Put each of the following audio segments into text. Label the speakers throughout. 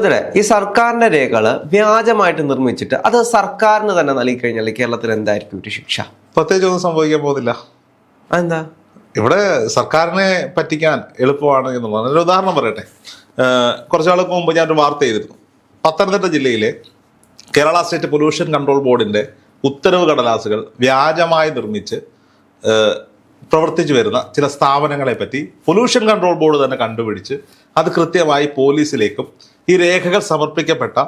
Speaker 1: ഇതിലെ ഈ സർക്കാരിന്റെ രേഖകൾ വ്യാജമായിട്ട് നിർമ്മിച്ചിട്ട് അത് സർക്കാരിന് തന്നെ നൽകി കഴിഞ്ഞാൽ കേരളത്തിൽ എന്തായിരിക്കും ഒരു ശിക്ഷ?
Speaker 2: പ്രത്യേകിച്ച് ഒന്നും സംഭവിക്കാൻ പോകുന്നില്ല.
Speaker 1: എന്താ
Speaker 2: ഇവിടെ സർക്കാരിനെ പറ്റിക്കാൻ എളുപ്പമാണ് എന്നുള്ളതാണ്. ഒരു ഉദാഹരണം പറയട്ടെ. കുറച്ചാൾക്ക് കുറച്ച് നാൾക്ക് മുമ്പ് ഞാനൊരു വാർത്ത ചെയ്തിരുന്നു. പത്തനംതിട്ട ജില്ലയിലെ കേരള സ്റ്റേറ്റ് പൊല്യൂഷൻ കൺട്രോൾ ബോർഡിന്റെ ഉത്തരവ് കടലാസുകൾ വ്യാജമായി നിർമ്മിച്ച് പ്രവർത്തിച്ചു വരുന്ന ചില സ്ഥാപനങ്ങളെ പറ്റി പൊല്യൂഷൻ കൺട്രോൾ ബോർഡ് തന്നെ കണ്ടുപിടിച്ച് അത് കൃത്യമായി പോലീസിലേക്കും ഈ രേഖകൾ സമർപ്പിക്കപ്പെട്ട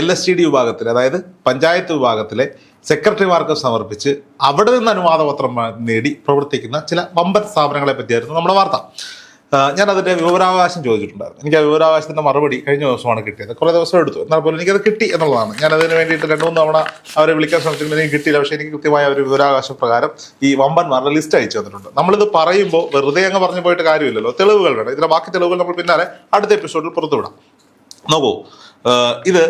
Speaker 2: എൽ എസ് ടി ഡി വിഭാഗത്തിലെ അതായത് പഞ്ചായത്ത് വിഭാഗത്തിലെ സെക്രട്ടറിമാർക്ക് സമർപ്പിച്ച് അവിടെ നിന്ന് അനുവാദപത്രം നേടി പ്രവർത്തിക്കുന്ന ചില വമ്പൻ സ്ഥാപനങ്ങളെ പറ്റിയായിരുന്നു നമ്മുടെ വാർത്ത. ഞാൻ അതിന്റെ വിവരാവകാശം ചോദിച്ചിട്ടുണ്ടായിരുന്നു. എനിക്ക് ആ വിവരാവകാശത്തിന്റെ മറുപടി കഴിഞ്ഞ ദിവസമാണ് കിട്ടിയത്. കുറേ ദിവസം എടുത്തു. എന്നാൽ പോലും എനിക്കത് കിട്ടി എന്നുള്ളതാണ്. ഞാൻ അതിന് വേണ്ടിയിട്ട് രണ്ട് മൂന്ന് തവണ അവരെ വിളിക്കാൻ ശ്രമിച്ചിട്ടുണ്ട് എനിക്ക് കിട്ടിയില്ല. പക്ഷേ എനിക്ക് കൃത്യമായ ഒരു വിവരാവകാശ പ്രകാരം ഈ വമ്പന്മാരുടെ ലിസ്റ്റ് അയച്ചു തന്നിട്ടുണ്ട്. നമ്മളിത് പറയുമ്പോൾ വെറുതെ അങ്ങ് പറഞ്ഞു പോയിട്ട് കാര്യമില്ലല്ലോ. തെളിവുകൾ വേണം. ഇതിന്റെ ബാക്കി തെളിവുകൾ നമ്മൾ പിന്നാലെ അടുത്ത എപ്പിസോഡിൽ പുറത്തുവിടാം. നോക്കൂ. ഇത്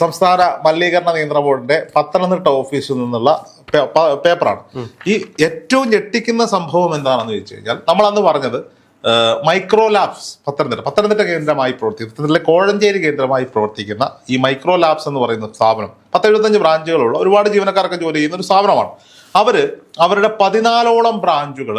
Speaker 2: സംസ്ഥാന മലിനീകരണ നിയന്ത്രണ ബോർഡിന്റെ പത്തനംതിട്ട ഓഫീസിൽ നിന്നുള്ള പേപ്പറാണ്. ഈ ഏറ്റവും ഞെട്ടിക്കുന്ന സംഭവം എന്താണെന്ന് ചോദിച്ചു കഴിഞ്ഞാൽ നമ്മൾ അന്ന് പറഞ്ഞത് മൈക്രോ ലാബ്സ് പത്തനംതിട്ട പത്തനംതിട്ട കേന്ദ്രമായി പ്രവർത്തിക്കുന്ന പത്തനംതിട്ട കോഴഞ്ചേരി കേന്ദ്രമായി പ്രവർത്തിക്കുന്ന ഈ മൈക്രോ ലാബ്സ് എന്ന് പറയുന്ന സ്ഥാപനം പത്തെഴുപത്തഞ്ച് ബ്രാഞ്ചുകളുള്ള ഒരുപാട് ജീവനക്കാർക്ക് ജോലി ചെയ്യുന്ന ഒരു സ്ഥാപനമാണ്. അവർ അവരുടെ പതിനാലോളം ബ്രാഞ്ചുകൾ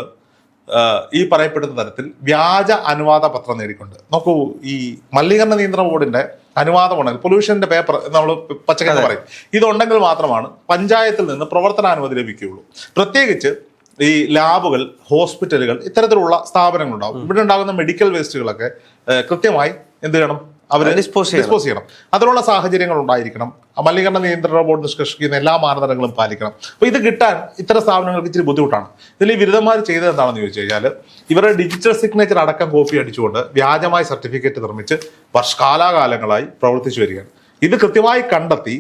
Speaker 2: ഈ പറയപ്പെടുന്ന തരത്തിൽ വ്യാജ അനുവാദ പത്രം നേടിക്കൊണ്ട്. നോക്കൂ ഈ മലിനീകരണ നിയന്ത്രണ ബോർഡിന്റെ അനുവാദമുണ്ടെങ്കിൽ പൊല്യൂഷന്റെ പേപ്പർ നമ്മൾ പച്ചക്കറി പറയും. ഇതുണ്ടെങ്കിൽ മാത്രമാണ് പഞ്ചായത്തിൽ നിന്ന് പ്രവർത്തനാനുമതി ലഭിക്കുകയുള്ളൂ. പ്രത്യേകിച്ച് ഈ ലാബുകൾ ഹോസ്പിറ്റലുകൾ ഇത്തരത്തിലുള്ള സ്ഥാപനങ്ങളുണ്ടാവും. ഇവിടെ ഉണ്ടാകുന്ന മെഡിക്കൽ വേസ്റ്റുകളൊക്കെ കൃത്യമായി എന്ത് ചെയ്യണം? അവർ
Speaker 1: ഡിസ്പോസ് ചെയ്യണം.
Speaker 2: ഡിസ്പോസ് ചെയ്യണം. അതിനുള്ള സാഹചര്യങ്ങൾ ഉണ്ടായിരിക്കണം. മലിനീകരണ നിയന്ത്രണ ബോർഡ് നിഷ്കർഷിക്കുന്ന എല്ലാ മാനദണ്ഡങ്ങളും പാലിക്കണം. അപ്പൊ ഇത് കിട്ടാൻ ഇത്തരം സ്ഥാപനങ്ങൾക്ക് ഇച്ചിരി ബുദ്ധിമുട്ടാണ്. ഇതിൽ ഈ ബിരുദന്മാർ ചെയ്തത് എന്താണെന്ന് ചോദിച്ചു കഴിഞ്ഞാൽ ഇവരുടെ ഡിജിറ്റൽ സിഗ്നേച്ചർ അടക്കം കോപ്പി അടിച്ചുകൊണ്ട് വ്യാജമായ സർട്ടിഫിക്കറ്റ് നിർമ്മിച്ച് വർഷകാലാകാലങ്ങളായി പ്രവർത്തിച്ചു വരികയാണ്. ഇത് കൃത്യമായി കണ്ടെത്തി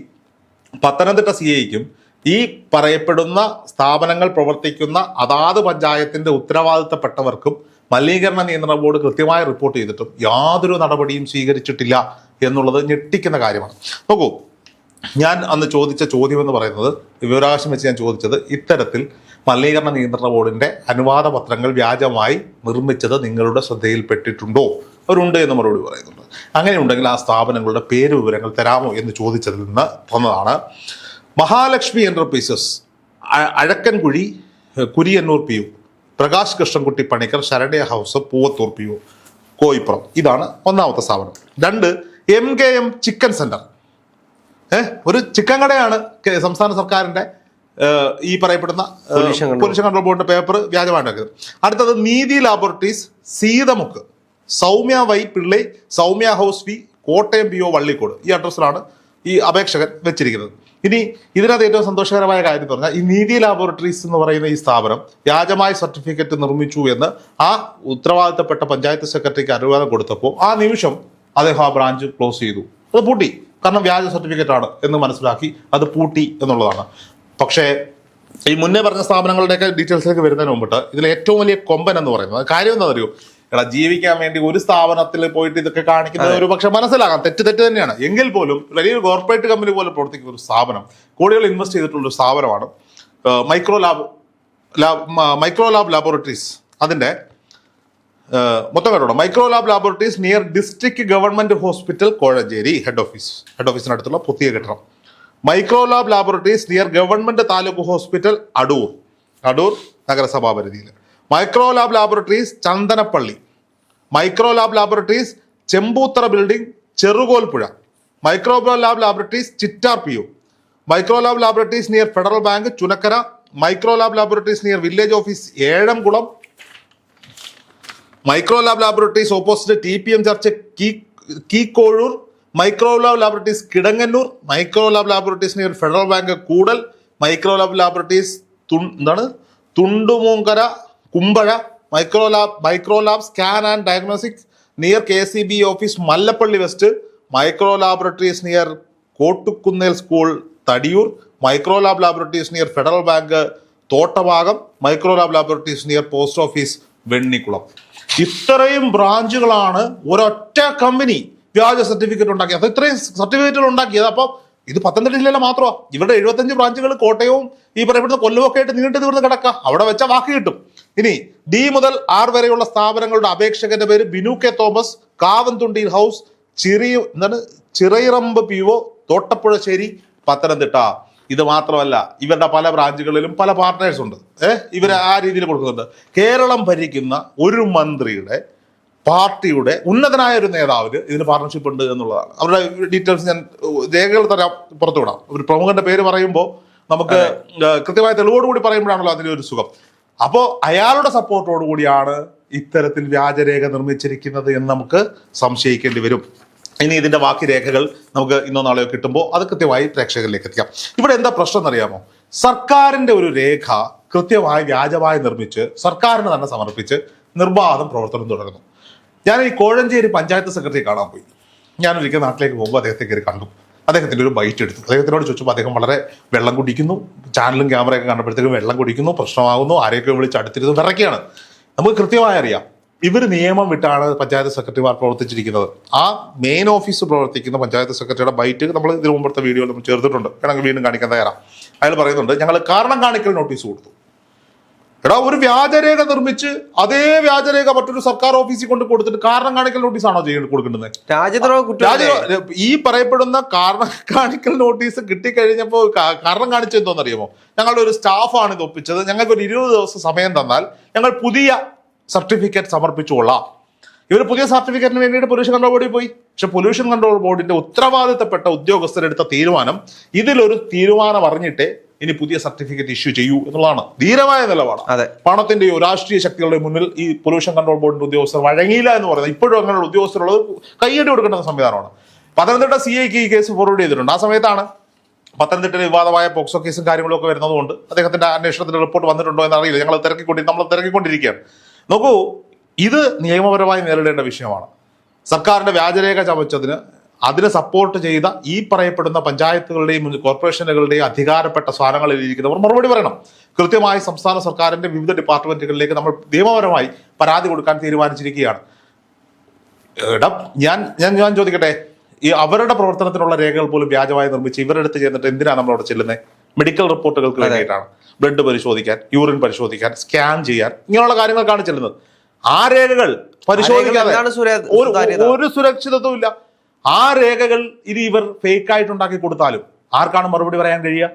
Speaker 2: പത്തനംതിട്ട സി ഐക്കും ഈ പറയപ്പെടുന്ന സ്ഥാപനങ്ങൾ പ്രവർത്തിക്കുന്ന അതാത് പഞ്ചായത്തിന്റെ ഉത്തരവാദിത്തപ്പെട്ടവർക്കും മലിനീകരണ നിയന്ത്രണ ബോർഡ് കൃത്യമായി റിപ്പോർട്ട് ചെയ്തിട്ടും യാതൊരു നടപടിയും സ്വീകരിച്ചിട്ടില്ല എന്നുള്ളത് ഞെട്ടിക്കുന്ന കാര്യമാണ്. നോക്കൂ ഞാൻ അന്ന് ചോദിച്ച ചോദ്യം എന്ന് പറയുന്നത് വിവരാവകാശം വെച്ച് ഞാൻ ചോദിച്ചത് ഇത്തരത്തിൽ മലിനീകരണ നിയന്ത്രണ ബോർഡിന്റെ അനുവാദ പത്രങ്ങൾ വ്യാജമായി നിർമ്മിച്ചത് നിങ്ങളുടെ ശ്രദ്ധയിൽപ്പെട്ടിട്ടുണ്ടോ? അവരുണ്ട് എന്ന് മറുപടി പറയുന്നുണ്ട്. അങ്ങനെയുണ്ടെങ്കിൽ ആ സ്ഥാപനങ്ങളുടെ പേര് വിവരങ്ങൾ തരാമോ എന്ന് ചോദിച്ചതിൽ നിന്ന് തന്നതാണ് Mahalakshmi enterprises Azhakkankuzhi Kuriyannoor P U. Prakash Krishnankutty Panicker Saranya house Poovathoor P O Koipuram. ഇതാണ് ഒന്നാമത്തെ സ്ഥാപനം. രണ്ട് M K M chicken centre. ഏഹ് ഒരു ചിക്കൻ കടയാണ് സംസ്ഥാന സർക്കാരിന്റെ ഈ പറയപ്പെടുന്ന പൊല്യൂഷൻ കൺട്രോൾ ബോർഡിന്റെ പേപ്പർ വ്യാജമായിട്ട് അടുത്തത് Neethi laboratories Seethamukku. Soumya Y Pillai Soumya house V Kottayam P O Vallikode. ഈ അഡ്രസ്സിലാണ് ഈ അപേക്ഷകൻ വെച്ചിരിക്കുന്നത്. ഇനി ഇതിനകത്ത് ഏറ്റവും സന്തോഷകരമായ കാര്യം പറഞ്ഞാൽ ഈ നീതി ലാബോറട്ടറീസ് എന്ന് പറയുന്ന ഈ സ്ഥാപനം വ്യാജമായ സർട്ടിഫിക്കറ്റ് നിർമ്മിച്ചു എന്ന് ആ ഉത്തരവാദിത്തപ്പെട്ട പഞ്ചായത്ത് സെക്രട്ടറിക്ക് അനുവാദം കൊടുത്തപ്പോൾ ആ നിമിഷം അദ്ദേഹം ആ ബ്രാഞ്ച് ക്ലോസ് ചെയ്തു. അത് പൂട്ടി. കാരണം വ്യാജ സർട്ടിഫിക്കറ്റ് ആണ് എന്ന് മനസ്സിലാക്കി അത് പൂട്ടി എന്നുള്ളതാണ്. പക്ഷേ ഈ മുന്നേ പറഞ്ഞ സ്ഥാപനങ്ങളുടെയൊക്കെ ഡീറ്റെയിൽസിലേക്ക് വരുന്നതിന് മുമ്പിട്ട് ഇതിൽ ഏറ്റവും വലിയ കൊമ്പൻ എന്ന് പറയുന്നത്. കാര്യം എന്താ അറിയോ എടാ ജീവിക്കാൻ വേണ്ടി ഒരു സ്ഥാപനത്തിൽ പോയിട്ട് ഇതൊക്കെ കാണിക്കുന്നത് ഒരു പക്ഷെ മനസ്സിലാകാം. തെറ്റ് തെറ്റ് തന്നെയാണ്. എങ്കിൽ പോലും വലിയൊരു കോർപ്പറേറ്റ് കമ്പനി പോലെ പ്രവർത്തിക്കുന്ന ഒരു സ്ഥാപനം കോടികൾ ഇൻവെസ്റ്റ് ചെയ്തിട്ടുള്ള ഒരു സ്ഥാപനമാണ് micro lab lab micro lab laboratories അതിന്റെ മൊത്തം കേട്ടോ micro lab laboratories near district government hospital Kozhencherry head office head ഓഫീസിനടുത്തുള്ള പുതിയ കെട്ടിടം. Micro lab laboratories near government taluk hospital Adoor. Adoor നഗരസഭാ പരിധിയിൽ micro lab laboratories Chandanappally. Micro lab laboratories Chembuthara building Cherukolpuzha micro lab laboratories Chittar P U micro lab laboratories near Federal Bank Chunakkara. Micro lab laboratories near village office Ezhamkulam. Micro lab laboratories opposite T P M church key Keekozhoor. Micro lab laboratories Kidangannoor. Micro lab laboratories near Federal Bank Koodal. Micro lab laboratories എന്താണ്? Thundumoonkara. Kumbazha micro lab micro lab scan and diagnostics near K C B office Mallappally west micro laboratories near Kottukunnel school Thadiyoor micro lab laboratories near Federal Bank Thottabhagam micro lab laboratories near post office Vennikulam. ഇത്രയും ബ്രാഞ്ചുകളാണ് ഒരൊറ്റ company വ്യാജ certificate ഉണ്ടാക്കിയത്. അത് ഇത്രയും സർട്ടിഫിക്കറ്റുകൾ ഉണ്ടാക്കിയത്. അപ്പോൾ ഇത് പത്തനംതിട്ട ജില്ലയിലെ മാത്രമാണ് ഇവിടെ എഴുപത്തഞ്ച് ബ്രാഞ്ചുകൾ കോട്ടയവും ഈ പറയപ്പെടുന്ന കൊല്ലവും ഒക്കെ ആയിട്ട് നീണ്ടു തീർന്ന് കിടക്കുക അവിടെ വെച്ച വാക്ക് കിട്ടും. ഇനി ഡി മുതൽ ആർ വരെയുള്ള സ്ഥാപനങ്ങളുടെ അപേക്ഷകന്റെ പേര് ബിനു കെ തോമസ് കാവന്തുണ്ടി ഹൗസ് ചിറിയ എന്താണ് ചിറയിറമ്പ് പി ഒ തോട്ടപ്പുഴശ്ശേരി പത്തനംതിട്ട. ഇത് മാത്രമല്ല ഇവരുടെ പല ബ്രാഞ്ചുകളിലും പല പാർട്ട്നേഴ്സ് ഉണ്ട്. ഏഹ് ഇവർ ആ രീതിയിൽ കൊടുക്കുന്നുണ്ട്. കേരളം ഭരിക്കുന്ന ഒരു മന്ത്രിയുടെ പാർട്ടിയുടെ ഉന്നതനായ ഒരു നേതാവിന് ഇതിന് പാർട്ണർഷിപ്പ് ഉണ്ട് എന്നുള്ളതാണ്. അവരുടെ ഡീറ്റെയിൽസ് ഞാൻ രേഖകൾ തരാം പുറത്തു വിടാം ഒരു പ്രമുഖന്റെ പേര് പറയുമ്പോൾ നമുക്ക് കൃത്യമായ തെളിവോടുകൂടി പറയുമ്പോഴാണല്ലോ അതിന്റെ ഒരു സുഖം. അപ്പോൾ അയാളുടെ സപ്പോർട്ടോടു കൂടിയാണ് ഇത്തരത്തിൽ വ്യാജരേഖ നിർമ്മിച്ചിരിക്കുന്നത് എന്ന് നമുക്ക് സംശയിക്കേണ്ടി വരും. ഇനി ഇതിന്റെ ബാക്കി രേഖകൾ നമുക്ക് ഇന്നോ നാളെയോ കിട്ടുമ്പോൾ അത് കൃത്യമായി പ്രേക്ഷകരിലേക്ക് എത്തിക്കാം. ഇവിടെ എന്താ പ്രശ്നം എന്നറിയാമോ? സർക്കാരിന്റെ ഒരു രേഖ കൃത്യമായി വ്യാജമായി നിർമ്മിച്ച് സർക്കാരിന് തന്നെ സമർപ്പിച്ച് നിർബാധം പ്രവർത്തനം തുടരുന്നു. ഞാൻ ഈ കോഴഞ്ചേരി പഞ്ചായത്ത് സെക്രട്ടറി കാണാൻ പോയി. ഞാൻ ഒരിക്കൽ നാട്ടിലേക്ക് പോകുമ്പോൾ അദ്ദേഹത്തെ കയറി കണ്ടു. അദ്ദേഹത്തിന്റെ ഒരു ബൈറ്റ് എടുത്തു. അദ്ദേഹത്തിനോട് ചോദിച്ചപ്പോൾ അദ്ദേഹം വളരെ വെള്ളം കുടിക്കുന്നു. ചാനലും ക്യാമറയൊക്കെ കണ്ടപ്പോഴത്തേക്കും വെള്ളം കുടിക്കുന്നു പ്രശ്നമാകുന്നു ആരെയൊക്കെ വിളിച്ച് അടുത്തിരുന്നു നമുക്ക് കൃത്യമായി അറിയാം ഇവർ നിയമം വിട്ടാണ് പഞ്ചായത്ത് സെക്രട്ടറിമാർ പ്രവർത്തിച്ചിരിക്കുന്നത്. ആ മെയിൻ ഓഫീസ് പ്രവർത്തിക്കുന്ന പഞ്ചായത്ത് സെക്രട്ടറിയുടെ ബൈറ്റ് നമ്മൾ ഇതിനു മുമ്പത്തെ വീഡിയോ നമ്മൾ ചേർത്തിട്ടുണ്ട്. വേണമെങ്കിൽ വീണ്ടും കാണിക്കാൻ തയ്യാറാം. അയാൾ പറയുന്നുണ്ട് ഞങ്ങൾ കാരണം കാണിക്കൽ നോട്ടീസ് കൊടുത്തു. എടാ ഒരു വ്യാജരേഖ നിർമ്മിച്ച് അതേ വ്യാജരേഖ മറ്റൊരു സർക്കാർ ഓഫീസിൽ കൊണ്ട് കൊടുത്തിട്ട് കാരണം കാണിക്കൽ നോട്ടീസ് ആണോ കൊടുക്കേണ്ടത്
Speaker 1: രാജ്യദ്രോഹ
Speaker 2: ഈ പറയപ്പെടുന്ന കാരണം കാണിക്കൽ നോട്ടീസ് കിട്ടിക്കഴിഞ്ഞപ്പോൾ കാരണം കാരണം കാണിച്ചത് എന്തോന്നറിയാമോ? ഞങ്ങളുടെ ഒരു സ്റ്റാഫാണ് ഇത് ഒപ്പിച്ചത്. ഞങ്ങൾക്ക് ഒരു ഇരുപത് ദിവസം സമയം തന്നാൽ ഞങ്ങൾ പുതിയ സർട്ടിഫിക്കറ്റ് സമർപ്പിച്ചുകൊള്ളാം. ഇവർ പുതിയ സർട്ടിഫിക്കറ്റിന് വേണ്ടിയിട്ട് പൊല്യൂഷൻ കൺട്രോൾ ബോർഡിൽ പോയി. പക്ഷെ പൊല്യൂഷൻ കൺട്രോൾ ബോർഡിന്റെ ഉത്തരവാദിത്തപ്പെട്ട ഉദ്യോഗസ്ഥരെടുത്ത തീരുമാനം ഇതിലൊരു തീരുമാനം അറിഞ്ഞിട്ടേ ഇനി പുതിയ സർട്ടിഫിക്കറ്റ് ഇഷ്യൂ ചെയ്യൂ എന്നുള്ളതാണ് ധീരമായ നിലപാട്.
Speaker 1: അതെ.
Speaker 2: പണത്തിന്റെയോ രാഷ്ട്രീയ ശക്തികളുടെ മുന്നിൽ ഈ പൊല്യൂഷൻ കൺട്രോൾ ബോർഡിന്റെ ഉദ്യോഗസ്ഥർ വഴങ്ങിയില്ല എന്ന് പറയുന്നത് ഇപ്പോഴും അങ്ങനെയുള്ള ഉദ്യോഗസ്ഥരുള്ളത് കൈയടി കൊടുക്കേണ്ട സംവിധാനമാണ്. പത്തനംതിട്ട സി ഐക്ക് ഈ കേസ് ഫോർവേഡ് ചെയ്തിട്ടുണ്ട്. ആ സമയത്താണ് പത്തനംതിട്ടയിൽ വിവാദമായ പോക്സോ കേസും കാര്യങ്ങളും ഒക്കെ വരുന്നതുകൊണ്ട് അദ്ദേഹത്തിന്റെ അന്വേഷണത്തിന്റെ റിപ്പോർട്ട് വന്നിട്ടുണ്ടോ എന്ന് അറിയില്ല ഞങ്ങൾ തിരക്കിക്കൊണ്ടി നമ്മൾ തിരക്കിക്കൊണ്ടിരിക്കുകയാണ്. നോക്കൂ ഇത് നിയമപരമായി നേരിടേണ്ട വിഷയമാണ്. സർക്കാരിന്റെ വ്യാജരേഖ ചമച്ചതിന് അതിനെ സപ്പോർട്ട് ചെയ്ത ഈ പറയപ്പെടുന്ന പഞ്ചായത്തുകളുടെയും കോർപ്പറേഷനുകളുടെയും അധികാരപ്പെട്ട സ്ഥാനങ്ങളിൽ ഇരിക്കുന്നവർ മറുപടി പറയണം. കൃത്യമായി സംസ്ഥാന സർക്കാരിന്റെ വിവിധ ഡിപ്പാർട്ട്മെന്റുകളിലേക്ക് നമ്മൾ നിയമപരമായി പരാതി കൊടുക്കാൻ തീരുമാനിച്ചിരിക്കുകയാണ്. എടാ ഞാൻ ഞാൻ ഞാൻ ചോദിക്കട്ടെ ഈ അവരുടെ പ്രവർത്തനത്തിനുള്ള രേഖകൾ പോലും വ്യാജമായി നിർമ്മിച്ച് ഇവരെടുത്ത് ചെന്നിട്ട് എന്തിനാണ് നമ്മളവിടെ ചെല്ലുന്നത് മെഡിക്കൽ റിപ്പോർട്ടുകൾക്ക് വേണ്ടിയിട്ടാണ്. ബ്ലഡ് പരിശോധിക്കാൻ യൂറിൻ പരിശോധിക്കാൻ സ്കാൻ ചെയ്യാൻ ഇങ്ങനെയുള്ള കാര്യങ്ങൾക്കാണ് ചെല്ലുന്നത്. ആ രേഖകൾ പരിശോധിക്കാതെ? ഒരു സുരക്ഷിതത്വം ഇല്ല. ആ രേഖകൾ ഇനി ഇവർ ഫേക്കായിട്ട് ഉണ്ടാക്കി കൊടുത്താലും ആർക്കാണ് മറുപടി പറയാൻ കഴിയുക?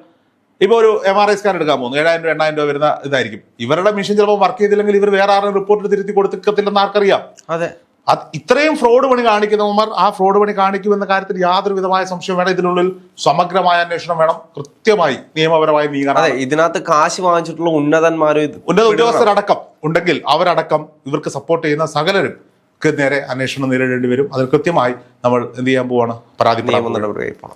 Speaker 2: ഇപ്പൊ ഒരു എം ആർ ഐ സ്കാൻ എടുക്കാൻ പോകുന്നു. ഏഴായിരം രൂപ എണ്ണായിരം രൂപ വരുന്ന ഇതായിരിക്കും. ഇവരുടെ മെഷീൻ ചിലപ്പോൾ വർക്ക് ചെയ്തില്ലെങ്കിൽ ഇവർ വേറെ ആരും റിപ്പോർട്ട് തിരുത്തി കൊടുത്തില്ലെന്ന് ആർക്കറിയാം.
Speaker 1: അതെ.
Speaker 2: അത് ഇത്രയും ഫ്രോഡ് പണി കാണിക്കുന്നവന്മാർ ആ ഫ്രോഡ് പണി കാണിക്കുമെന്ന കാര്യത്തിൽ യാതൊരു വിധമായ സംശയം വേണം ഇതിനുള്ളിൽ സമഗ്രമായ അന്വേഷണം വേണം. കൃത്യമായി നിയമപരമായി നീങ്ങാൻ
Speaker 1: അതെ ഇതിനകത്ത് കാശ് വാങ്ങിച്ചിട്ടുള്ള ഉന്നതന്മാരും
Speaker 2: ഉന്നത ഉദ്യോഗസ്ഥരടക്കം ഉണ്ടെങ്കിൽ അവരടക്കം ഇവർക്ക് സപ്പോർട്ട് ചെയ്യുന്ന സകലരും നേരെ അന്വേഷണം നേരിടേണ്ടി വരും. അതിൽ കൃത്യമായി നമ്മൾ എന്ത് ചെയ്യാൻ പോവാണ്? പരാതി
Speaker 1: നിയമ
Speaker 2: പോവുകയാണ്.
Speaker 1: പോകണം